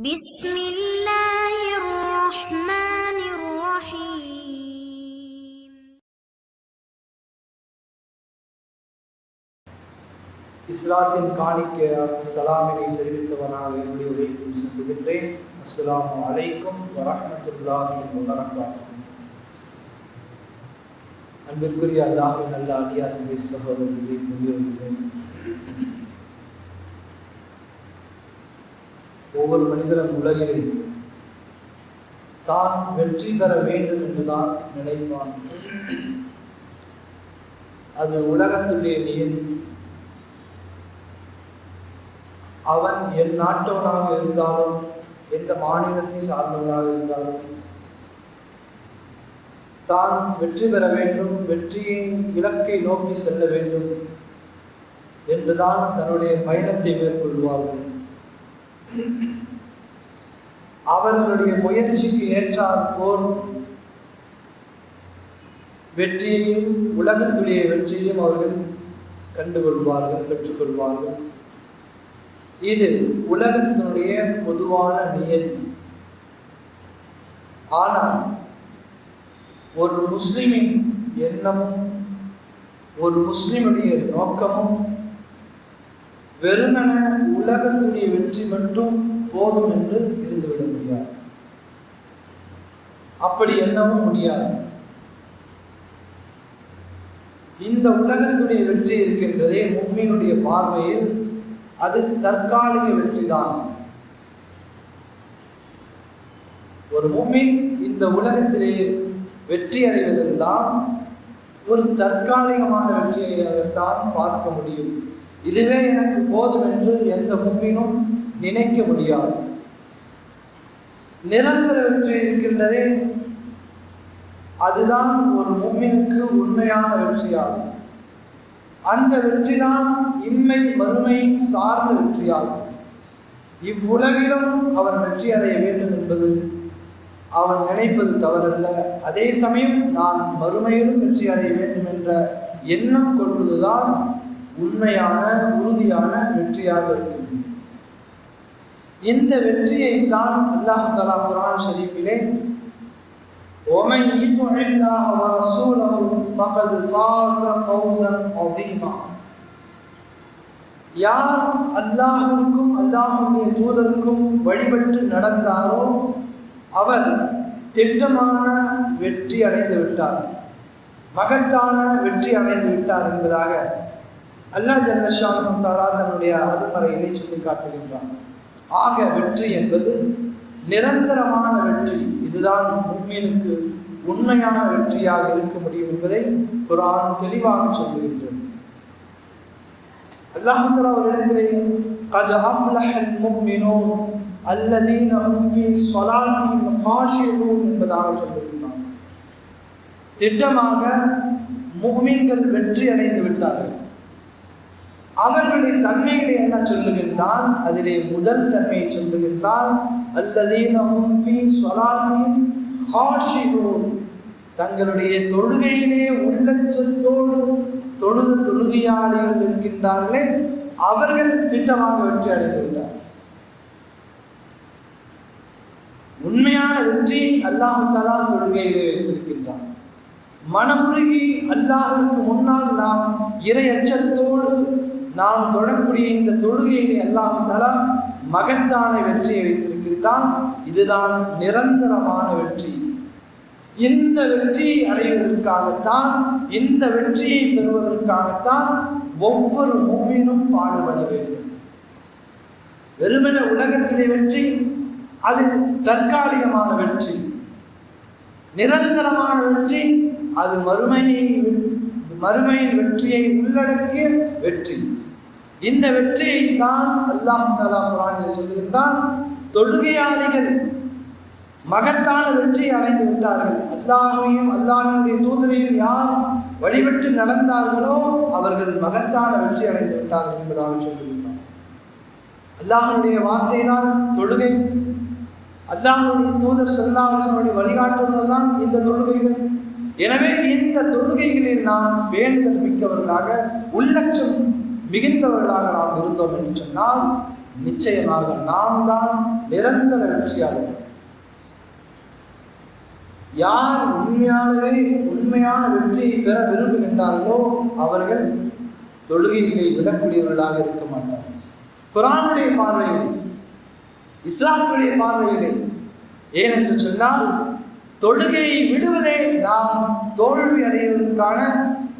بسم الله الرحمن الرحيم இஸ்லாத்தின் காணிக்கையான சலாமினை தெரிவித்தவனாக என்னுடைய உரைக்கும் சொல்லுகின்றேன் அஸ்ஸலாமு அலைக்கும் வரஹ்மத்துல்லாஹி வபரகாத்துஹு அன்பிற்குரிய அல்லாஹ்வின் நல்ல அடியார்களே சகோதரர்களே முதியோர்களே ஒவ்வொரு மனிதனும் உலகில் தான் வெற்றி பெற வேண்டும் என்றுதான் நினைப்பான். அது உலகத்துடைய நியதி அவன் என் நாட்டவனாக இருந்தாலும் எந்த மாநிலத்தை சார்ந்தவனாக இருந்தாலும் தான் வெற்றி பெற வேண்டும் வெற்றியின் இலக்கை நோக்கி செல்ல வேண்டும் என்றுதான் தன்னுடைய பயணத்தை மேற்கொள்வார்கள். அவர்களுடைய முயற்சிக்கு ஏற்றார் போர் வெற்றியையும் உலகத்துடைய வெற்றியையும் அவர்கள் கண்டுகொள்வார்கள் பெற்றுக்கொள்வார்கள். இது உலகத்தினுடைய பொதுவான நியதி. ஆனால் ஒரு முஸ்லிமின் எண்ணமும் ஒரு முஸ்லிமுடைய நோக்கமும் வெறுமன உலகத்துடைய வெற்றி மட்டும் போதும் என்று இருந்துவிட முடியாது. அப்படி எண்ணவும் முடியாது. இந்த உலகத்துடைய வெற்றி இருக்கின்றதே மும்மினுடைய பார்வையில் அது தற்காலிக வெற்றிதான். ஒரு மும்மின் இந்த உலகத்திலே வெற்றி அடைவதெல்லாம் ஒரு தற்காலிகமான வெற்றியாகத்தான் பார்க்க முடியும். இதுவே எனக்கு போதும் என்று எந்த மும்மினும் நினைக்க முடியாது. நிரந்தர வெற்றி இருக்கின்றதே அதுதான் ஒரு மும்மினுக்கு உண்மையான வெற்றியாகும். அந்த வெற்றிதான் இன்மை மறுமை சார்ந்த வெற்றியாகும். இவ்வுலகிலும் அவன் வெற்றி அடைய வேண்டும் என்பது அவன் நினைப்பது தவறல்ல. அதே சமயம் நான் மறுமையிலும் வெற்றி அடைய வேண்டும் என்ற எண்ணம் கொள்வதுதான் உண்மையான உறுதியான வெற்றியாக இருக்கும். இந்த வெற்றியை தான் அல்லாஹ் தலா குரான் ஷரீஃபிலே ومن يطع الله ورسوله فقد فاز فوزا عظيما யார் அல்லாஹிற்கும் அல்லாஹுடைய தூதருக்கும் வழிபட்டு நடந்தாரோ அவர் திட்டமான வெற்றி அடைந்து விட்டார் மகத்தான வெற்றி அடைந்து விட்டார் என்பதாக அல்லாஹ் ஜல்லஷானு தாரா தன்னுடைய அருமறையிலே சொல்லி காட்டுகின்றான் ஆக வெற்றி என்பது நிரந்தரமான வெற்றி இதுதான் மும்மீனுக்கு உண்மையான வெற்றியாக இருக்க முடியும் என்பதை குரான் தெளிவாக சொல்லுகின்றது அல்லாஹுத்தலா ஒரு இடத்திலே قد أفلح المؤمنون الذين هم في صلاتهم خاشعون என்பதாக சொல்லுகின்றான் திட்டமாக முஃமின்கள் வெற்றி அடைந்து விட்டார்கள் அவர்களின் தன்மைகளை என்ன சொல்லுகின்றான்? அதிலே முதல் தன்மையை சொல்லுகின்றான் அல்லதீனஹும் ஃபீ ஸலாத்திஹிம் ஹாஷிஊன் தங்களுடைய தொழுகையிலே உள்ளச்சத்தோடு தொழுது தொழுகையாளிகள் இருக்கின்றார்களே அவர்கள் திட்டமாக வெற்றி அடைந்துள்ளார் உண்மையான வெற்றி அல்லாஹு தாலா தொழுகையிலே வைத்திருக்கின்றான். மனமுருகி அல்லாஹிற்கு முன்னால் நாம் இறை அச்சத்தோடு நாம் தொழக்கூடிய இந்த தொழுகையிலே அல்லாஹு தாலா மகத்தான வெற்றியை வைத்திருக்கின்றான். இதுதான் நிரந்தரமான வெற்றி. இந்த வெற்றியை அடைவதற்காகத்தான் இந்த வெற்றியை பெறுவதற்காகத்தான் ஒவ்வொரு மூவினும் பாடுபட வேண்டும். வெறுமன உலகத்திலே வெற்றி அது தற்காலிகமான வெற்றி. நிரந்தரமான வெற்றி அது மறுமையை மறுமையின் வெற்றியை உள்ளடக்கிய வெற்றி. இந்த வெற்றியை தான் அல்லாஹ் தலா குரானில் சொல்லுகின்றான் தொழுகையாளிகள் மகத்தான வெற்றியை அடைந்து விட்டார்கள். அல்லாஹையும் அல்லாஹினுடைய தூதரையும் யார் வழிபட்டு நடந்தார்களோ அவர்கள் மகத்தான வெற்றி அடைந்து விட்டார்கள் என்பதாக சொல்லுகின்றார் அல்லாஹனுடைய வார்த்தை தான் தொழுகை அல்லாஹுடைய தூதர் சொல்லாஹனுடைய வழிகாட்டுதல் தான் இந்த தொழுகைகள். எனவே இந்த தொழுகைகளில் நாம் வேண்டுதல் மிக்கவர்களாக உள்ளச்சம் மிகுந்தவர்களாக நாம் இருந்தோம் என்று சொன்னால் நிச்சயமாக நாம் தான் நிரந்தர வெற்றியாளர்கள். யார் உண்மையாகவே உண்மையான வெற்றியை பெற விரும்புகின்றார்களோ அவர்கள் தொழுகைகளை விடக்கூடியவர்களாக இருக்க மாட்டார்கள். குரானுடைய பார்வையிலே இஸ்லாத்துடைய பார்வையிலே ஏனென்று சொன்னால் தொழுகையை விடுவதே நாம் தோல்வி அடைவதற்கான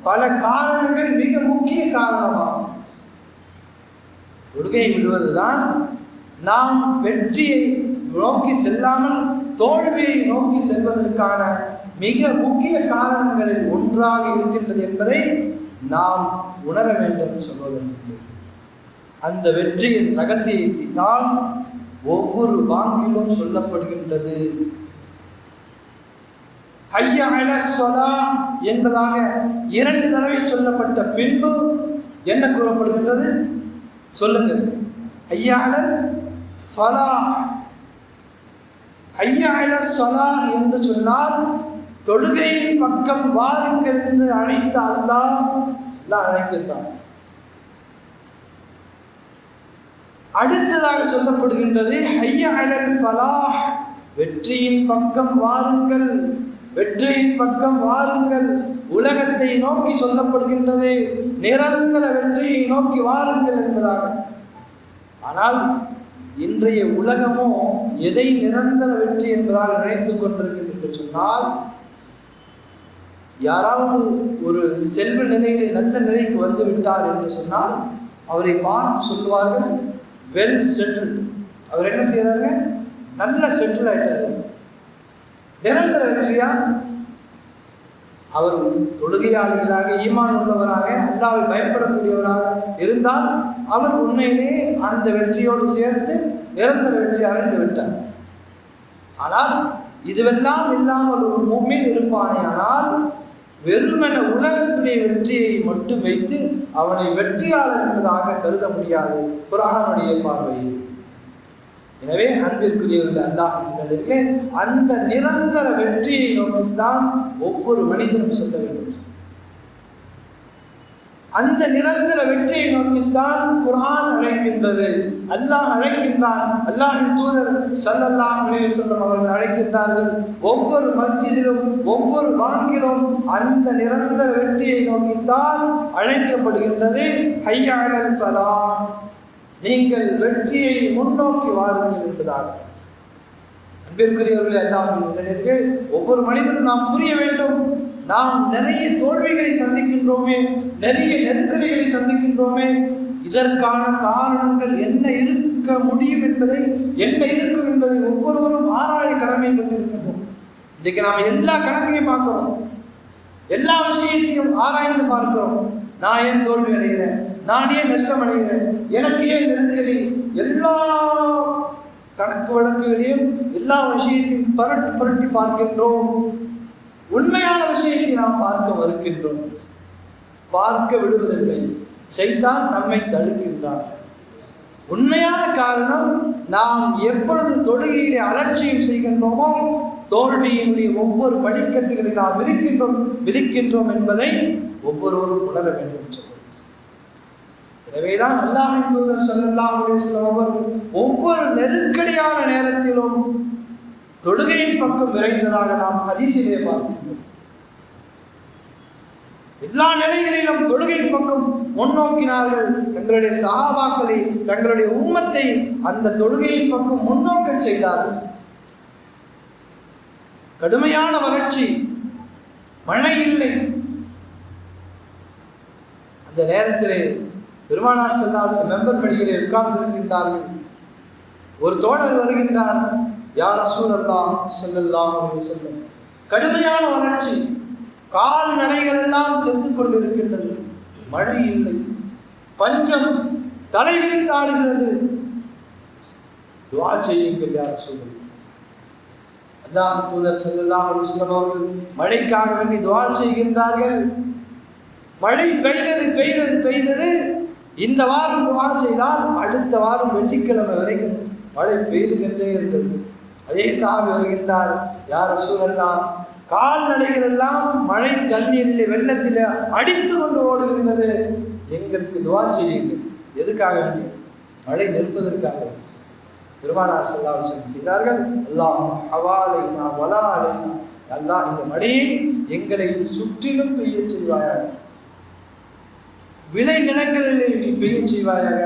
பல காரணங்கள் மிக முக்கிய காரணமாகும். தொழுகை விடுவதுதான் நாம் வெற்றியை நோக்கி செல்லாமல் தோல்வியை நோக்கி செல்வதற்கான மிக முக்கிய காரணங்களில் ஒன்றாக இருக்கின்றது என்பதை நாம் உணர வேண்டும் சொல்வதற்கு. அந்த வெற்றியின் ரகசியத்தை தான் ஒவ்வொரு வாங்கிலும் சொல்லப்படுகின்றது. ஹய்ய என்பதாக இரண்டு தடவை சொல்லப்பட்ட பின்பு என்ன கூறப்படுகின்றது? சொல்லுங்கள். ஐயா ஃபலா. ஐயா சொலா என்று சொன்னால் தொழுகையின் பக்கம் வாருங்கள் என்று அழைத்த அல்லாஹ் நான் அழைக்கின்றான். அடுத்ததாக சொல்லப்படுகின்றது ஐயா அலல் ஃபலாஹ் வெற்றியின் பக்கம் வாருங்கள். வெற்றியின் பக்கம் வாருங்கள். உலகத்தை நோக்கி சொல்லப்படுகின்றது. நிரந்தர வெற்றியை நோக்கி வாருங்கள் என்பதாக. ஆனால் இன்றைய உலகமோ எதை நிரந்தர வெற்றி என்பதாக நினைத்துக் கொண்டிருக்கின்றது என்று சொன்னால் யாராவது ஒரு செல்வ நிலையிலே நல்ல நிலைக்கு வந்து விட்டார் என்று சொன்னால் அவரை பார்த்து சொல்லுவார்கள் வெல் செட்டில்டு அவர் என்ன செய்கிறாருங்க நல்ல செட்டில் ஆயிட்டார். நிரந்தர வெற்றியா? அவர் தொழுகையாளிகளாக ஈமான் உள்ளவராக அல்லாவை பயப்படக்கூடியவராக இருந்தால் அவர் உண்மையிலே அந்த வெற்றியோடு சேர்த்து நிரந்தர வெற்றி அடைந்து விட்டார். ஆனால் இதுவெல்லாம் இல்லாமல் ஒரு மூமின் இருப்பானே ஆனால் வெறுமென உலகத்துடைய வெற்றியை மட்டும் வைத்து அவனை வெற்றியாளர் என்பதாக கருத முடியாது குரானுடைய பார்வையில். எனவே அன்பிற்குரியவர்கள் அல்லாஹ் என்பதற்கு அந்த நிரந்தர வெற்றியை நோக்கித்தான் ஒவ்வொரு மனிதனும் சொல்ல வேண்டும். அந்த நிரந்தர வெற்றியை நோக்கித்தான் குரான் அழைக்கின்றது. அல்லாஹ் அழைக்கின்றான். அல்லாஹின் தூதர் சல்லல்லாஹ் அலைஹி அவர்கள் அழைக்கின்றார்கள். ஒவ்வொரு மஸ்ஜிதிலும் ஒவ்வொரு பாங்கிலும் அந்த நிரந்தர வெற்றியை நோக்கித்தான் அழைக்கப்படுகின்றது. ஹையாடல் ஃபலா நீங்கள் வெற்றியை முன்னோக்கி வாருங்கள் என்பதாக. அன்பிற்குரியவர்கள் அல்லாஹ் ஒவ்வொரு மனிதனும் நாம் புரிய வேண்டும். நாம் நிறைய தோல்விகளை சந்திக்கின்றோமே நிறைய நெருக்கடிகளை சந்திக்கின்றோமே இதற்கான காரணங்கள் என்ன இருக்க முடியும் என்பதை என்ன இருக்கும் என்பதை ஒவ்வொருவரும் ஆராய கடமை கொண்டிருக்கின்றோம். இன்றைக்கு நாம் எல்லா கணக்கையும் பார்க்கிறோம். எல்லா விஷயத்தையும் ஆராய்ந்து பார்க்கிறோம். நான் ஏன் தோல்வி அடைகிறேன்? நான் ஏன் நஷ்டம் அடைகிறேன்? எனக்கு ஏன் நெருக்கடி. எல்லா கணக்கு வழக்குகளையும் எல்லா விஷயத்தையும் பரட்டு புரட்டி பார்க்கின்றோம். உண்மையான விஷயத்தை நாம் பார்க்க மறுக்கின்றோம். பார்க்க விடுவதில்லை. செய்தான் நம்மை தடுக்கின்றான். உண்மையான காரணம் நாம் எப்பொழுது தொழுகையிலே அலட்சியம் செய்கின்றோமோ தோல்வியினுடைய ஒவ்வொரு படிக்கட்டுகளை நாம் இருக்கின்றோம் விதிக்கின்றோம் என்பதை ஒவ்வொருவரும் உணர வேண்டும். சொல்லுங்கள் எனவேதான் அல்லாஹின் தூதர் ஸல்லல்லாஹு அவர்கள் ஒவ்வொரு நெருக்கடியான நேரத்திலும் தொழுகையின் பக்கம் விரைந்ததாக நாம் ஹதீஸிலே பார்க்கின்றோம். எல்லா நிலைகளிலும் தொழுகையின் பக்கம் முன்னோக்கினார்கள். தங்களுடைய சகாபாக்களை தங்களுடைய உண்மத்தை அந்த தொழுகையின் பக்கம் முன்னோக்க செய்தார்கள். கடுமையான வறட்சி மழை இல்லை. அந்த நேரத்திலே பெருமானார் செல்லார் மெம்பர் படியிலே உட்கார்ந்திருக்கின்றார்கள். ஒரு தோழர் வருகின்றார். யார் ரசூல் அல்லா அப்படின்னு செல்லும் கடுமையான வறட்சி. கால்நடைகள் எல்லாம் செத்து கொண்டிருக்கின்றது. மழை இல்லை. பஞ்சம் தலை விரித்தாடுகிறது துவா செய்யுங்கள் யார் சூழல் அல்லாஹ் தூதர் செல்லலாம் அலைஹி வஸல்லம் அவர்கள் மழைக்காக வேண்டி துவா செய்கின்றார்கள். மழை பெய்தது பெய்தது பெய்தது. இந்த வாரம் துவா செய்தால் அடுத்த வாரம் வெள்ளிக்கிழமை வரைக்கும் மழை பெய்து கொண்டே இருந்தது. அதே சாமி வருகின்றார் யார் சூழல்லாம் கால்நடைகள் எல்லாம் மழை தண்ணீரில் வெள்ளத்தில் அடித்து கொண்டு ஓடுகின்றது. எங்களுக்கு துவா செய்யுங்கள். எதுக்காக வேண்டிய மழை நிற்பதற்காக பெருமானார் செல்லாமல் செய்தார்கள் அல்லாஹ் ஹவாலைனா வலாலைனா அல்லாஹ் இந்த மழையை எங்களை சுற்றிலும் பெய்ய செய்வாயாக. விளை நிலங்களிலே நீ பெய்ய செய்வாயாக.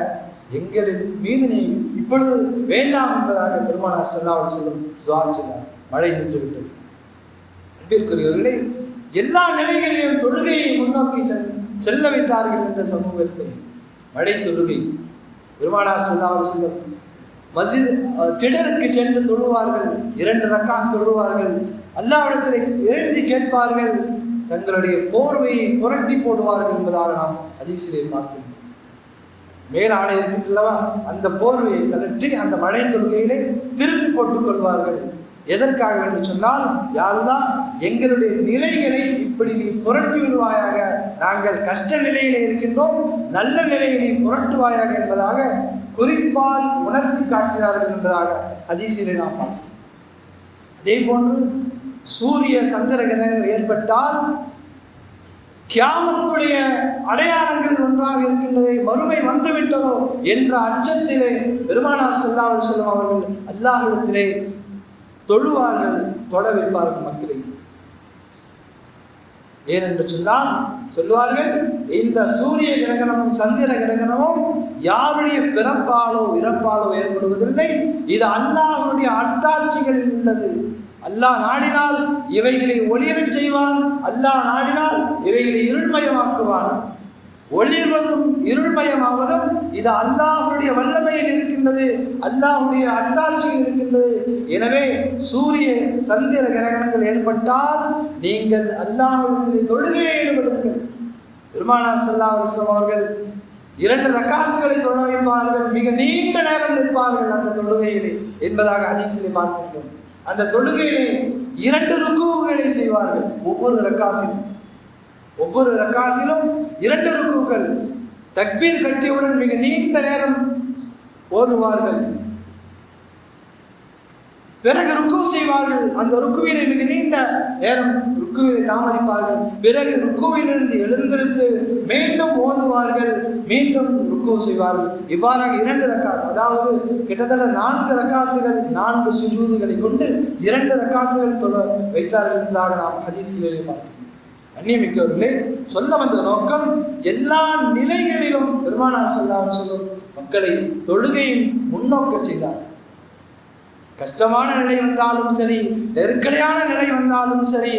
எங்களின் மீது நீ இப்பொழுது வேண்டாம் என்பதாக பெருமானார் செல்லாமல் செல்லும் துவா செய்தார். மழை நின்றுவிட்டது. அன்பிற்குரியவர்களே எல்லா நிலைகளிலும் தொழுகையை முன்னோக்கி செல்ல வைத்தார்கள் இந்த சமூகத்தில் மழை தொழுகை. பெருமானார் செல்லாமல் செல்லும் மசித் திடலுக்கு சென்று தொழுவார்கள். இரண்டு ரக்காத் தொழுவார்கள். அல்லாவிடத்தில் இறைஞ்சி கேட்பார்கள். தங்களுடைய போர்வையை புரட்டி போடுவார்கள் என்பதாக நாம் அதிசயிலே பார்க்கிறோம் மேல் ஆடை இருக்கின்றவா அந்த போர்வையை கழற்றி அந்த மழை தொழுகையிலே திருப்பி போட்டுக் கொள்வார்கள். எதற்காக என்று சொன்னால் யாருதான் எங்களுடைய நிலைகளை இப்படி நீ புரட்டி விடுவாயாக நாங்கள் கஷ்ட நிலையிலே இருக்கின்றோம் நல்ல நிலையை நீ புரட்டுவாயாக என்பதாக குறிப்பால் உணர்த்தி காட்டினார்கள் என்பதாக ஹதீஸிலே நாம் பார்க்கிறோம். அதே போன்று சூரிய சந்திர கிரகங்கள் ஏற்பட்டால் கியாமத்துடைய அடையாளங்கள் ஒன்றாக இருக்கின்றதே மறுமை வந்துவிட்டதோ என்ற அச்சத்திலே பெருமானார் செல்லாமல் செல்லும் அவர்கள் அல்லாஹிடத்திலே தொழுவார்கள் தொட வைப்பார்கள் மக்களை. ஏனென்று சொன்னால் சொல்லுவார்கள் இந்த சூரிய கிரகணமும் சந்திர கிரகணமும் யாருடைய பிறப்பாலோ இறப்பாலோ ஏற்படுவதில்லை. இது அல்லாஹனுடைய அட்டாட்சிகளில் உள்ளது. அல்லாஹ் நாடினால் இவைகளை ஒளிரச் செய்வான் அல்லாஹ் நாடினால் இவைகளை இருள்மயமாக்குவான். ஒளிர்வதும் இருள்மயமாவதும் இது அல்லாஹுடைய வல்லமையில் இருக்கின்றது அல்லாஹுடைய அட்டாட்சியில் இருக்கின்றது. எனவே சூரிய சந்திர கிரகணங்கள் ஏற்பட்டால் நீங்கள் அல்லாஹுடைய தொழுகையை ஈடுபடுங்கள். பெருமானார் ஸல்லல்லாஹு அலைஹி அவர்கள் இரண்டு ரக்காத்துகளை தொழ வைப்பார்கள் மிக நீண்ட நேரம் நிற்பார்கள் அந்த தொழுகையிலே என்பதாக ஹதீஸிலே பார்க்கின்றோம். அந்த தொழுகையிலே இரண்டு ருக்குவுகளை செய்வார்கள். ஒவ்வொரு ரக்காத்திலும். ஒவ்வொரு ரக்காத்திலும் இரண்டு ருக்குகள் தக்பீர் கட்டியவுடன் மிக நீண்ட நேரம் ஓதுவார்கள். பிறகு ருக்கு செய்வார்கள். அந்த ருக்குவினை மிக நீண்ட நேரம் ருக்குவினை தாமதிப்பார்கள். பிறகு ருக்குவிலிருந்து எழுந்திரு மீண்டும் ஓதுவார்கள் மீண்டும் ருக்கு செய்வார்கள். இவ்வாறாக இரண்டு ரக்காத் அதாவது கிட்டத்தட்ட நான்கு ரக்காத்துகள் நான்கு சுஜூதுகளை கொண்டு இரண்டு ரக்காத்துகள் தொழ வைத்தார்கள் என்பதாக நாம் ஹதீஸ்களிலே பார்க்கிறோம். அந்நியமிக்கவர்களே சொல்ல வந்த நோக்கம் எல்லா நிலைகளிலும் பெருமானார் சொல்லாமல் சொல்லும் மக்களை தொழுகையின் முன்னோக்க செய்தார். கஷ்டமான நிலை வந்தாலும் சரி நெருக்கடியான நிலை வந்தாலும் சரி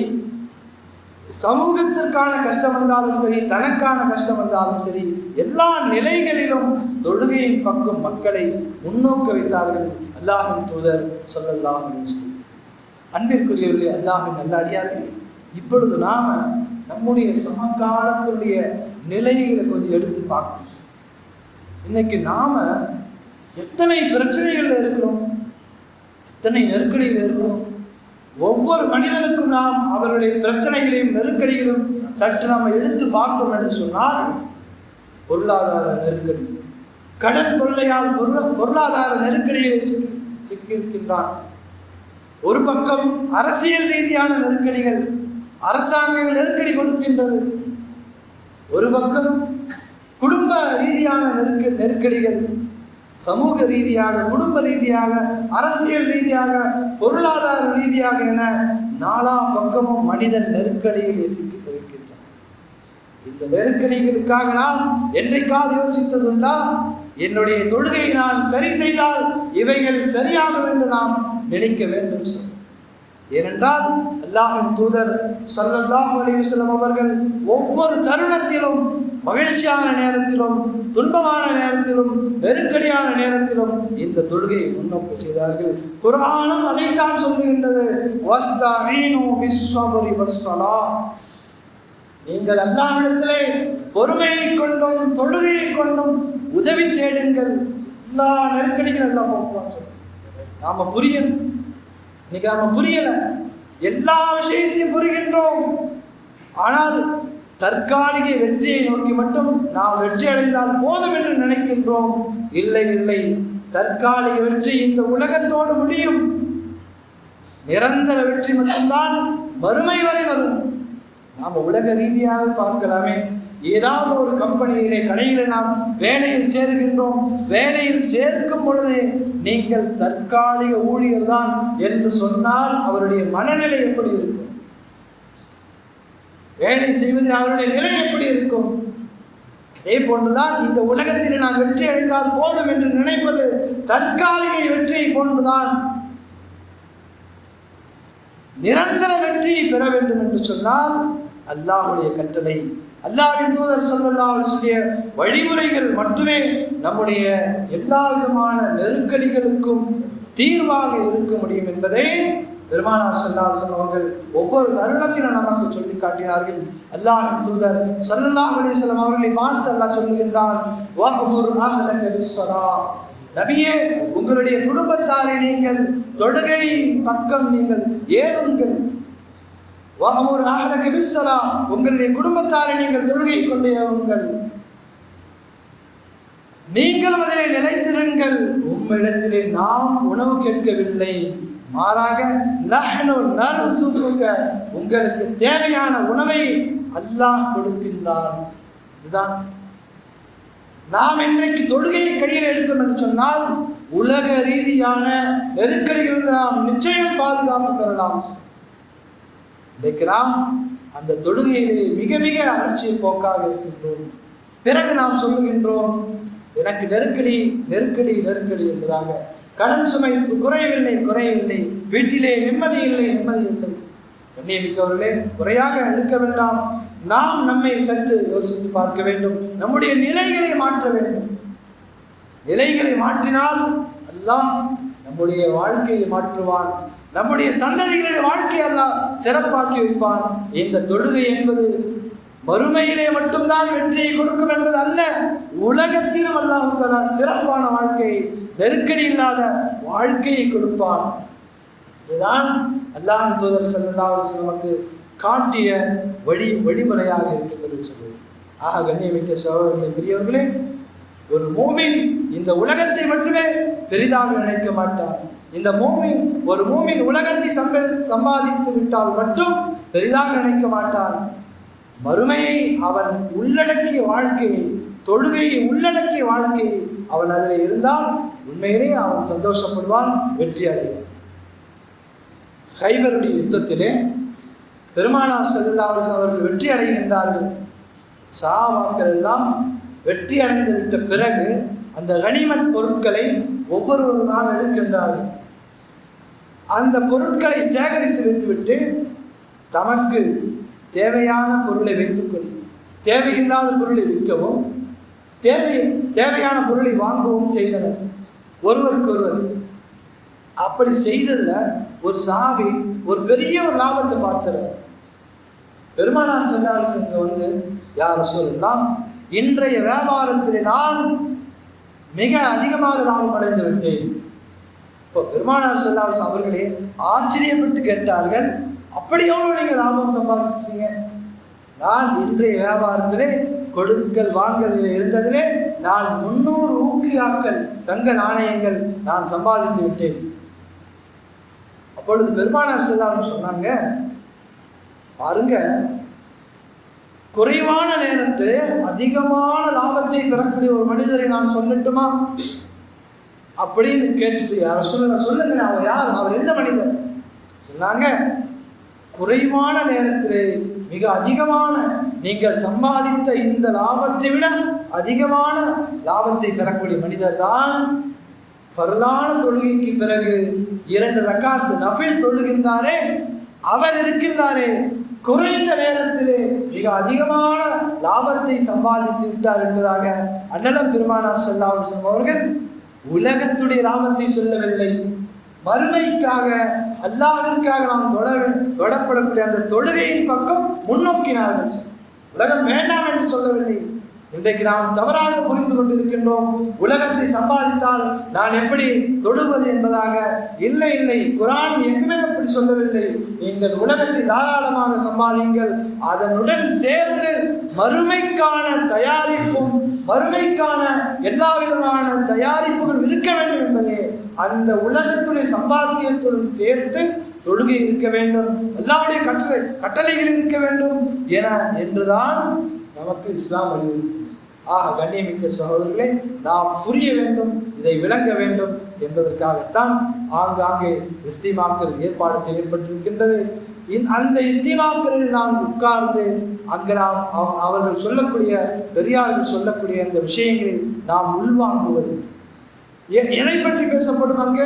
சமூகத்திற்கான கஷ்டம் வந்தாலும் சரி தனக்கான கஷ்டம் வந்தாலும் சரி எல்லா நிலைகளிலும் தொழுகையின் பக்கம் மக்களை முன்னோக்க வைத்தார்கள் அல்லாஹின் தூதர் சொல்லல்லாஹ் அன்பிற்குரியவர்களே அல்லாஹின் நல்ல அடியார்களே இப்பொழுது நாம் நம்முடைய சமகாலத்துடைய நிலைகளை கொஞ்சம் எடுத்து பார்க்கணும். இன்னைக்கு நாம் எத்தனை பிரச்சனைகளில் இருக்கிறோம்? எத்தனை நெருக்கடியில் இருக்கிறோம்? ஒவ்வொரு மனிதனுக்கும் நாம் அவருடைய பிரச்சனைகளையும் நெருக்கடிகளையும் சற்று நாம் எடுத்து பார்த்தோம் என்று சொன்னால் பொருளாதார நெருக்கடி. கடன் தொல்லையால் பொருள பொருளாதார நெருக்கடிகளை சிக்கி சிக்கியிருக்கின்றான். ஒரு பக்கம் அரசியல் ரீதியான நெருக்கடிகள் அரசாங்கம் நெருக்கடி கொடுக்கின்றது. ஒரு பக்கம் குடும்ப ரீதியான நெருக்க நெருக்கடிகள் சமூக ரீதியாக குடும்ப ரீதியாக அரசியல் ரீதியாக பொருளாதார ரீதியாக என நாலா பக்கமும் மனிதன் நெருக்கடியில் சிக்கி தவிர்க்கின்றான் இந்த நெருக்கடிகளுக்காக நான் என்றைக்காவது யோசித்ததுண்டா? என்னுடைய தொழுகையை நான் சரி செய்தால் இவைகள் சரியாகும் என்று நாம் நினைக்க வேண்டும் சார். ஏனென்றால் அல்லாஹின் தூதர் ஸல்லல்லாஹு அலிவசலம் அவர்கள் ஒவ்வொரு தருணத்திலும் மகிழ்ச்சியான நேரத்திலும் துன்பமான நேரத்திலும் நெருக்கடியான நேரத்திலும் இந்த தொழுகையை முன்னோக்கு செய்தார்கள். குரானும் அதைத்தான் சொல்லுகின்றது. நீங்கள் அல்லாஹிடத்திலே பொறுமையை கொண்டும் தொழுகையை கொண்டும் உதவி தேடுங்கள். எல்லா நெருக்கடிகள் எல்லாம் போக்குவான் சொல்லு நாம புரியணும். இன்னைக்கு நாம புரியல. எல்லா விஷயத்தையும் புரிகின்றோம். ஆனால் தற்காலிக வெற்றியை நோக்கி மட்டும் நாம் வெற்றி அடைந்தால் போதும் என்று நினைக்கின்றோம். இல்லை இல்லை. தற்காலிக வெற்றி இந்த உலகத்தோடு முடியும். நிரந்தர வெற்றி மட்டும்தான் வறுமை வரை வரும். நாம் உலக ரீதியாக பார்க்கலாமே. ஏதாவது ஒரு கம்பெனியிலே கடையிலே நாம் வேலையில் சேருகின்றோம். வேலையில் சேர்க்கும் பொழுது நீங்கள் தற்காலிக ஊழியர் தான் என்று சொன்னால் அவருடைய மனநிலை எப்படி இருக்கும்? வேலை செய்வதில் அவருடைய நிலை எப்படி இருக்கும்? அதே போன்றுதான் இந்த உலகத்தில் நான் வெற்றி அடைந்தால் போதும் என்று நினைப்பது தற்காலிக வெற்றியை போன்றுதான். நிரந்தர வெற்றியை பெற வேண்டும் என்று சொன்னால் அல்லாஹுடைய கட்டளை அல்லாவின் தூதர் ஸல்லல்லாஹு சொல்லிய வழிமுறைகள் மட்டுமே நம்முடைய எல்லா விதமான நெருக்கடிகளுக்கும் தீர்வாக இருக்க முடியும் என்பதை பெருமானார் ஸல்லல்லாஹு சொன்னவர்கள் அவர்கள் ஒவ்வொரு தருணத்திலும் நமக்கு சொல்லி காட்டினார்கள். அல்லாஹின் தூதர் சல்லாஹ் அலிஸ்லாம் அவர்களை பார்த்து அல்லாஹ் சொல்லுகின்றான் நபியே உங்களுடைய குடும்பத்தாரை நீங்கள் தொடுகை பக்கம் நீங்கள் ஏவுங்கள் வஹமுர் ஆகலக்கு பிஸ்ஸலா உங்களுடைய குடும்பத்தாரை நீங்கள் தொழுகை கொண்டு ஏவுங்கள் நீங்களும் அதிலே நிலைத்திருங்கள். உம்மிடத்திலே நாம் உணவு கேட்கவில்லை. மாறாக நஹ்னு நர்சுகுக உங்களுக்கு தேவையான உணவை அல்லாஹ் கொடுக்கின்றான். இதுதான். நாம் இன்றைக்கு தொழுகையை கையில் எடுத்தோம் என்று சொன்னால் உலக ரீதியான நெருக்கடிகளிலிருந்து நாம் நிச்சயம் பாதுகாப்பு பெறலாம். இன்றைக்கு நாம் அந்த தொழுகையிலே மிக மிக அலட்சிய போக்காக இருக்கின்றோம். பிறகு நாம் சொல்லுகின்றோம் எனக்கு நெருக்கடி நெருக்கடி நெருக்கடி என்பதாக. கடன் சுமை குறையவில்லை குறையவில்லை. வீட்டிலே நிம்மதி இல்லை நிம்மதி இல்லை. கண்ணியமிக்கவர்களே குறையாக எடுக்க வேண்டாம். நாம் நம்மை சற்று யோசித்து பார்க்க வேண்டும். நம்முடைய நிலைகளை மாற்ற வேண்டும். நிலைகளை மாற்றினால் அல்லாஹ் நம்முடைய வாழ்க்கையை மாற்றுவான். நம்முடைய சந்ததிகளுடைய வாழ்க்கையை அல்லாஹ் சிறப்பாக்கி வைப்பான். இந்த தொழுகை என்பது மறுமையிலே மட்டும்தான் வெற்றியை கொடுக்கும் என்பது அல்ல. உலகத்திலும் அல்லாஹு சிறப்பான வாழ்க்கை நெருக்கடி இல்லாத வாழ்க்கையை கொடுப்பான். இதுதான் அல்லாஹ் தூதர் ஸல்லல்லாஹு நமக்கு காட்டிய வழி வழிமுறையாக இருக்கின்றது சொல்லுவோம் ஆக கண்ணியமிக்க சகோதரர்களே பெரியவர்களே ஒரு மூமின் இந்த உலகத்தை மட்டுமே பெரிதாக நினைக்க மாட்டான். இந்த மூமின் ஒரு மூமின் உலகத்தை சம்ப சம்பாதித்து விட்டால் மட்டும் பெரிதாக நினைக்க மாட்டான். மறுமையை அவன் உள்ளடக்கிய வாழ்க்கையை தொழுகையை உள்ளடக்கிய வாழ்க்கையை அவன் அதில் இருந்தால் உண்மையிலேயே அவன் சந்தோஷப்படுவான் வெற்றி அடைவான். ஹைபருடைய யுத்தத்திலே பெருமானார் ஸல்லல்லாஹு அவர்கள் வெற்றி அடைகின்றார்கள். சஹாபாக்கள் எல்லாம் வெற்றி அடைந்து விட்ட பிறகு அந்த கனிமத் பொருட்களை ஒவ்வொருவருமாக எடுக்கின்றார்கள். அந்த பொருட்களை சேகரித்து வைத்துவிட்டு தமக்கு தேவையான பொருளை வைத்துக்கொள். தேவையில்லாத பொருளை விற்கவும் தேவை தேவையான பொருளை வாங்கவும் செய்தனர். ஒருவருக்கு ஒருவர் அப்படி செய்ததில் ஒரு சாவி ஒரு பெரிய ஒரு லாபத்தை பார்த்துறார் பெருமானார் சென்றால் சென்று வந்து யார் சொல்லலாம் இன்றைய வியாபாரத்தில் நான் மிக அதிகமாக லாபம் அடைந்து விட்டேன். இப்போ பெருமானார் செல்லாஸ் அவர்களே ஆச்சரியப்பட்டு கேட்டார்கள் அப்படி எவ்வளோ நீங்கள் லாபம் சம்பாதிச்சீங்க நான் இன்றைய வியாபாரத்திலே கொடுக்கல் வாங்கலில் இருந்ததிலே நான் முன்னூறு ஊக்கியாக்கள் தங்க நாணயங்கள் நான் சம்பாதித்து விட்டேன். அப்பொழுது பெருமானார் செல்லாமல் சொன்னாங்க பாருங்க குறைவான நேரத்தில் அதிகமான லாபத்தை பெறக்கூடிய ஒரு மனிதரை நான் சொல்லட்டுமா? அப்படின்னு கேட்டுட்டு யாரும் சொல்லுங்க சொல்லுங்க அவர் யார்? அவர் எந்த மனிதர்? சொன்னாங்க குறைவான நேரத்தில் மிக அதிகமான நீங்கள் சம்பாதித்த இந்த லாபத்தை விட அதிகமான லாபத்தை பெறக்கூடிய மனிதர் தான் பரலான தொழுகைக்கு பிறகு இரண்டு ரக்காத்து நஃபில் தொழுகின்றாரே அவர் இருக்கின்றாரே. குறைந்த நேரத்திலே மிக அதிகமான லாபத்தை சம்பாதித்து விட்டார் என்பதாக அண்ணலம் பெருமானார் செல்லாவசம் அவர்கள் உலகத்துடைய லாபத்தை சொல்லவில்லை. மறுமைக்காக அல்லாஹிற்காக நாம் தொட தொடப்படக்கூடிய அந்த தொழுகையின் பக்கம் முன்னோக்கினார்கள் உலகம் வேண்டாம் என்று சொல்லவில்லை. இன்றைக்கு நாம் தவறாக புரிந்து கொண்டிருக்கின்றோம். உலகத்தை சம்பாதித்தால் நான் எப்படி தொடுவது என்பதாக. இல்லை இல்லை குரான் எங்குமே அப்படி சொல்லவில்லை. நீங்கள் உலகத்தை தாராளமாக சம்பாதியுங்கள். அதனுடன் சேர்ந்து மறுமைக்கான தயாரிப்பும் மறுமைக்கான எல்லா விதமான தயாரிப்புகளும் இருக்க வேண்டும் என்பதே அந்த உலகத்துடைய சம்பாத்தியத்துடன் சேர்த்து தொழுகை இருக்க வேண்டும் எல்லாருடைய கட்டளை கட்டளைகள் இருக்க வேண்டும் என என்றுதான் நமக்கு இஸ்லாம் வலியுறுத்தி ஆக கண்ணியமிக்க சகோதரர்களே நாம் புரிய வேண்டும் இதை விளங்க வேண்டும் என்பதற்காகத்தான் ஆங்காங்கே இஸ்திமாக்கள் ஏற்பாடு செய்யப்பட்டிருக்கின்றது. அந்த இஸ்திமாக்களில் நான் உட்கார்ந்து அங்கு நாம் அவ- அவர்கள் சொல்லக்கூடிய பெரியார்கள் சொல்லக்கூடிய அந்த விஷயங்களை நாம் உள்வாங்குவது. எதை பற்றி பேசப்படும் அங்கே?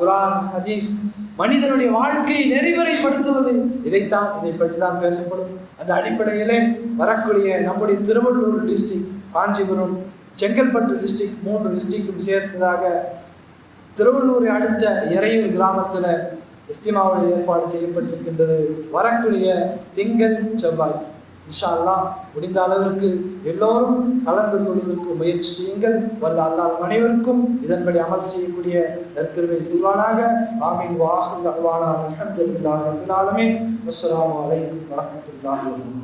குரான் ஹதீஸ் மனிதனுடைய வாழ்க்கையை நெறிமுறைப்படுத்துவது. இதைத்தான் இதை பற்றி தான் பேசப்படும். அந்த அடிப்படையிலே வரக்கூடிய நம்முடைய திருவள்ளூர் டிஸ்ட்ரிக்ட் காஞ்சிபுரம் செங்கல்பட்டு டிஸ்ட்ரிக்ட் மூன்று டிஸ்ட்ரிக்டும் சேர்த்ததாக திருவள்ளூரை அடுத்த இறையூர் கிராமத்தில் இஸ்திமாவில் ஏற்பாடு செய்யப்பட்டிருக்கின்றது. வரக்கூடிய திங்கள் செவ்வாய். இன்ஷா அல்லாஹ் முடிந்த அளவிற்கு எல்லோரும் கலந்து கொள்வதற்கு முயற்சி செய்யுங்கள். வல்ல அல்லாஹ் அனைவருக்கும் இதன்படி அமல் செய்யக்கூடிய நற்கருவை செய்வானாக. ஆமீன். வாஹு அல்வானா தெரிந்தாக இருந்தாலுமே அஸ்லாம் அஸ்ஸலாமு அலைக்கும்